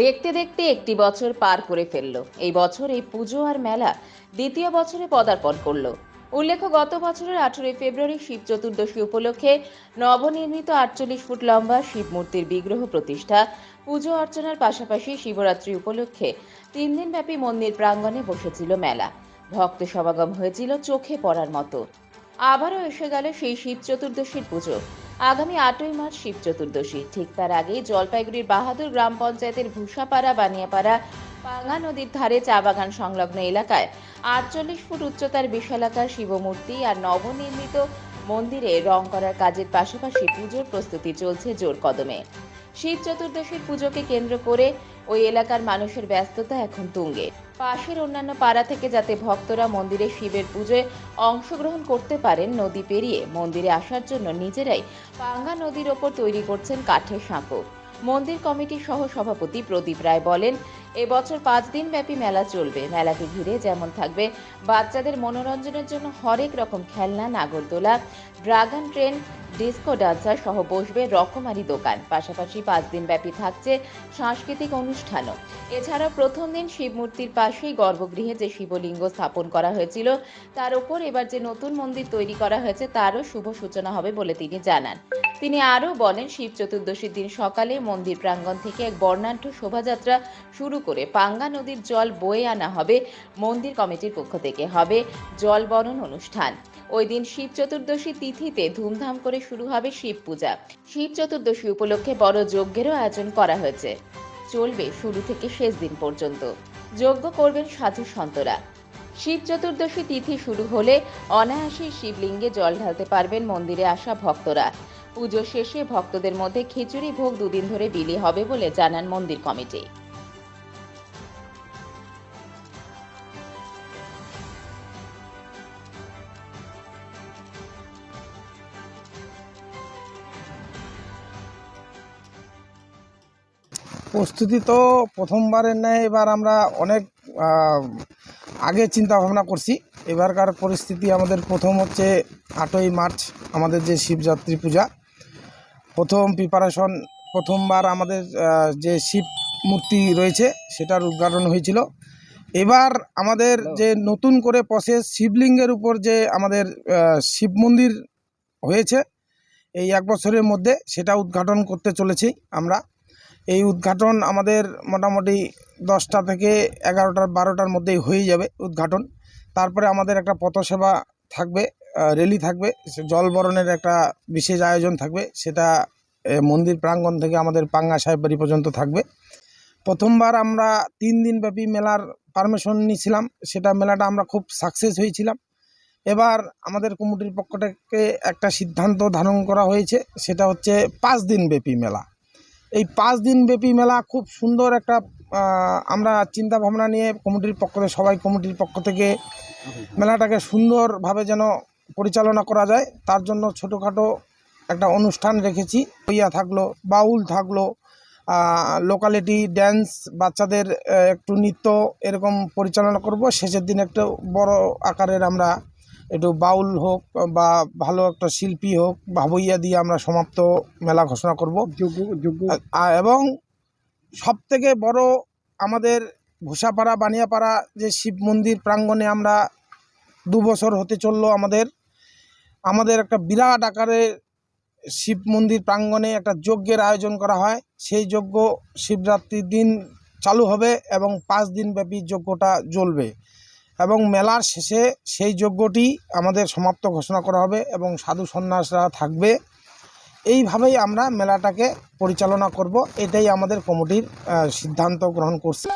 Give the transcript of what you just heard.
দেখতে দেখতে একটি বছর পার করে ফেলল। এই বছর এই পুজো আর মেলা দ্বিতীয় বছরে পদার্পণ করল। উল্লেখ্য, গত বছরের আঠেরোই ফেব্রুয়ারি শিব চতুর্দশী উপলক্ষে নবনির্মিত আটচল্লিশ ফুট লম্বা শিব মূর্তির বিগ্রহ প্রতিষ্ঠা, পুজো অর্চনার পাশাপাশি শিবরাত্রি উপলক্ষে তিন দিনব্যাপী মন্দির প্রাঙ্গণে বসেছিল মেলা। ভক্ত সমাগম হয়েছিল চোখে পড়ার মতো। আবারও এসে গেল সেই শিব চতুর্দশীর পুজো। আগামী আটই মার্চ শিব চতুর্দশী। ঠিক তার আগেই জলপাইগুড়ির বাহাদুর গ্রাম পঞ্চায়েতের ভূষাপাড়া, বানিয়াপাড়া, পাঙ্গা নদীর ধারে চা বাগান সংলগ্ন এলাকায় আটচল্লিশ ফুট উচ্চতার বিশালাকার শিবমূর্তি আর নবনির্মিত মন্দিরে রং করার কাজের পাশাপাশি পুজোর প্রস্তুতি চলছে জোর কদমে। শিব চতুর্দশীর পুজোকে কেন্দ্র করে ওই এলাকার মানুষের ব্যস্ততা এখন তুঙ্গে। পাশের অন্যান্য পাড়া থেকে যাতে ভক্তরা মন্দিরে শিবের পুজোয় অংশগ্রহণ করতে পারেন, নদী পেরিয়ে মন্দিরে আসার জন্য নিজেরাই পাঙ্গা নদীর ওপর তৈরি করছেন কাঠের সাঁকো। মন্দির কমিটির সহ সভাপতি প্রদীপ রায় বলেন, এবছর পাঁচ দিন ব্যাপী মেলা চলবে। মেলাকে ঘিরে যেমন থাকবে বাচ্চাদের মনোরঞ্জনের জন্য হরেক রকম খেলনা, নাগরদোলা ড্রাগন ট্রেন, ডিস্কো ডান্সার সহ বসবে রকমারি দোকান। পাশাপাশি পাঁচ দিন ব্যাপী থাকছে সাংস্কৃতিক অনুষ্ঠানও। এছাড়া প্রথম দিন শিব মূর্তির পাশেই গর্ভগৃহে যে শিবলিঙ্গ স্থাপন করা হয়েছিল, তার উপর এবার যে নতুন মন্দির তৈরি করা হয়েছে, তারও শুভ সূচনা হবে বলে তিনি জানান। তিনি আরও বলেন, শিব চতুর্দশীর দিন সকালে মন্দির প্রাঙ্গণ থেকে এক বর্ণাঢ্য শোভাযাত্রা শুরু করে পাঙ্গা নদীর জল বয়ে আনা হবে মন্দির কমিটির পক্ষ থেকে। হবে জল বরণ অনুষ্ঠান। ওই দিন শিব চতুর্দশী তিথিতে ধুমধাম করে শুরু হবে শিব পূজা। শিব চতুর্দশী উপলক্ষে বড় যজ্ঞেরও আয়োজন করা হয়েছে। চলবে শুরু থেকে শেষ দিন পর্যন্ত। যজ্ঞ করবেন সাধু সন্তরা। শিব চতুর্দশী তিথি শুরু হলে অনায়াসে শিবলিঙ্গে জল ঢালতে পারবেন মন্দিরে আসা ভক্তরা। পুজো শেষে ভক্তদের মধ্যে খিচুড়ি ভোগ দুদিন ধরে বিলি হবে বলে জানান মন্দির কমিটি। প্রস্তুতি তো প্রথমবারের ন্যায় এবার আমরা অনেক আগে চিন্তা ভাবনা করছি। এবারকার পরিস্থিতি আমাদের প্রথম হচ্ছে আটই মার্চ আমাদের যে শিবযাত্রী পূজা। প্রথম প্রিপারেশন প্রথমবার আমাদের যে শিব মূর্তি রয়েছে সেটার উদ্ঘাটন হয়েছিল। এবার আমাদের যে নতুন করে প্রসেস শিবলিঙ্গের উপর যে আমাদের শিব মন্দির হয়েছে এই এক বছরের মধ্যে সেটা উদ্ঘাটন করতে চলেছি আমরা। এই উদ্ঘাটন আমাদের মোটামুটি দশটা থেকে এগারোটার, বারোটার মধ্যেই হয়ে যাবে উদ্ঘাটন। তারপরে আমাদের একটা পথসেবা থাকবে র্যালি থাকবে জল বরণের একটা বিশেষ আয়োজন থাকবে, সেটা মন্দির প্রাঙ্গণ থেকে আমাদের পাঙ্গা সাহেব বাড়ি পর্যন্ত থাকবে। প্রথমবার আমরা তিন দিনব্যাপী মেলার পারমিশন নিয়েছিলাম, সেটা মেলাটা আমরা খুব সাকসেস হয়েছিলাম। এবার আমাদের কমিটির পক্ষ থেকে একটা সিদ্ধান্ত ধারণ করা হয়েছে, সেটা হচ্ছে পাঁচ দিনব্যাপী মেলা। এই পাঁচ দিন ব্যাপী মেলা খুব সুন্দর একটা আমরা চিন্তা ভাবনা নিয়ে কমিটির পক্ষ থেকে, সবাই কমিটির পক্ষ থেকে মেলাটাকে সুন্দরভাবে যেন পরিচালনা করা যায়। তার জন্য ছোটোখাটো একটা অনুষ্ঠান রেখেছি। হইয়া থাকল, বাউল থাকল লোকালিটি ড্যান্স বাচ্চাদের একটু নৃত্য এরকম পরিচালনা করব। শেষের দিন একটু বড় আকারের আমরা একটু বাউল হোক বা ভালো একটা শিল্পী হোক ভাবইয়া দিয়ে আমরা সমাপ্ত মেলা ঘোষণা করব। এবং সব থেকে বড় আমাদের ভূষাপাড়া বানিয়াপাড়া যে শিব মন্দির প্রাঙ্গণে আমরা দু বছর হতে চলল আমাদের। আমাদের একটা বিরাট আকারে শিব মন্দির প্রাঙ্গণে একটা যজ্ঞের আয়োজন করা হয়। সেই যজ্ঞ শিবরাত্রির দিন চালু হবে এবং পাঁচ দিন ব্যাপী যজ্ঞটা জ্বলবে। এবং মেলার শেষে সেই যজ্ঞটি আমাদের সমাপ্ত ঘোষণা করা হবে এবং সাধু সন্ন্যাসরা থাকবে। এইভাবেই আমরা মেলাটাকে পরিচালনা করব। এটাই আমাদের কমিটির সিদ্ধান্ত গ্রহণ করছে।